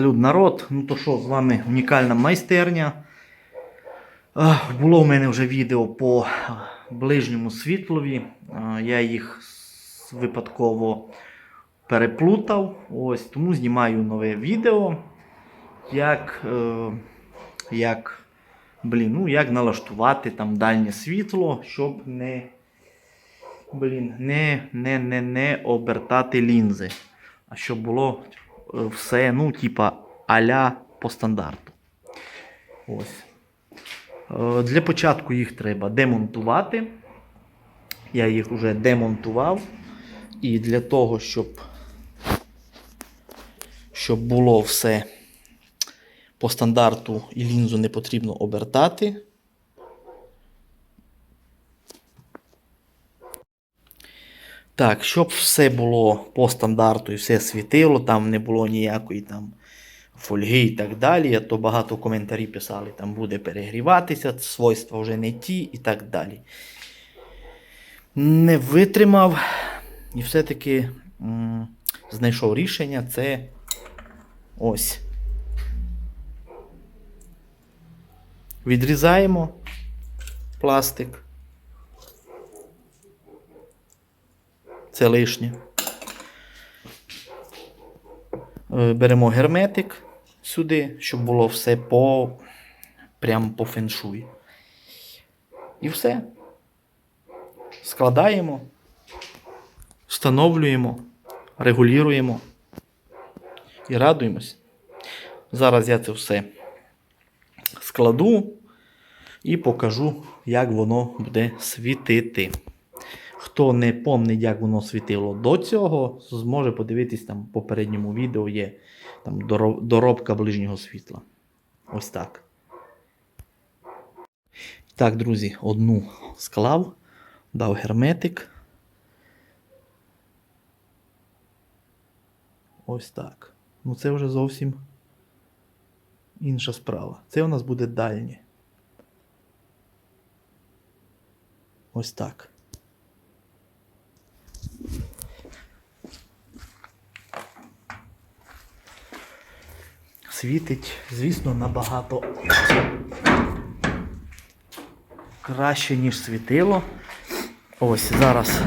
Салют, народ. Ну то що, з вами унікальна майстерня. Було в мене вже відео по ближньому світлові. Я їх випадково переплутав. Ось, тому знімаю нове відео. Як, е, як, блін, ну, як налаштувати там дальнє світло, щоб не, блін, не, не, не, не обертати лінзи. А щоб було все, ну, типа, аля по стандарту. Ось. Е, Для початку їх треба демонтувати. Я їх вже демонтував. І для того, щоб, щоб було все по стандарту і лінзу не потрібно обертати. Так, щоб все було по стандарту і все світило, там не було ніякої там фольги і так далі, то багато коментарів писали, там буде перегріватися, свойства вже не ті і так далі. Не витримав і все-таки знайшов рішення це ось. Відрізаємо пластик. Це лишнє. Е, Беремо герметик сюди, щоб було все по прямо по феншуй. І все. Складаємо, встановлюємо, регулюємо і радуємось. Зараз я це все складу і покажу, як воно буде світити. Хто не пам'ятає, як воно світило до цього, зможе подивитись там в попередньому відео є там доробка ближнього світла. Ось так. Так, друзі, одну склав, дав герметик. Ось так. Ну це вже зовсім інша справа. Це у нас буде дальнє. Ось так. Світить, звісно, набагато краще, ніж світило. Ось зараз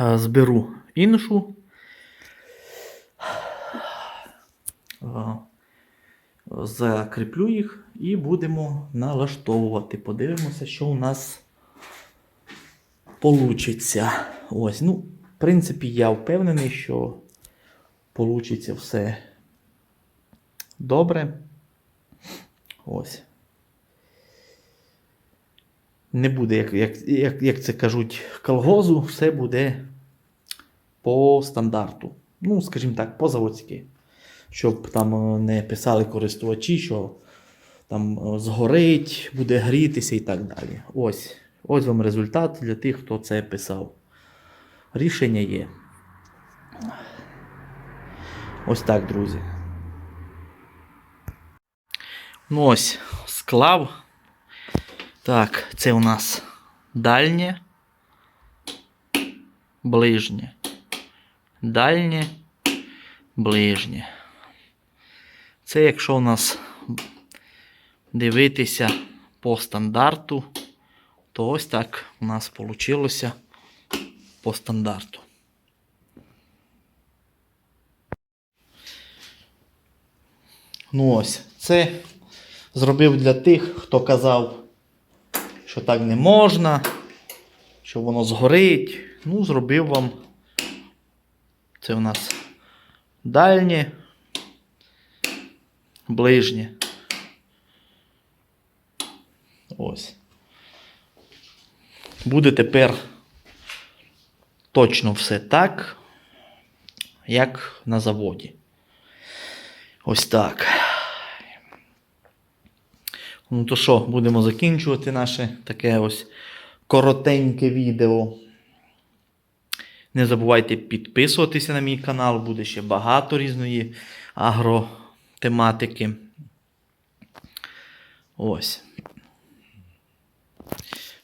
е, зберу іншу. Е, Закріплю їх і будемо налаштовувати. Подивимося, що у нас получиться. Ось, ну, в принципі, я впевнений, що получиться все добре. Ось. Не буде, як, як, як, як це кажуть, колгозу, все буде по стандарту. Ну, скажімо так, по заводськи. Щоб там е, не писали користувачі, що там е, згорить, буде грітися і так далі. Ось. Ось вам результат для тих, хто це писав. Рішення є. Ось так, друзі. Ну ось, склав. Так, це у нас дальнє, ближнє, дальнє, ближнє. Це якщо у нас дивитися по стандарту, то ось так у нас вийшло по стандарту. Ну ось, це зробив для тих, хто казав, що так не можна, що воно згорить. Ну, зробив вам. Це у нас дальнє, ближнє. Ось. Буде тепер точно все так, як на заводі. Ось так. Ну то що, будемо закінчувати наше таке ось коротеньке відео. Не забувайте підписуватися на мій канал, буде ще багато різної агротематики. Ось.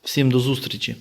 Всім до зустрічі!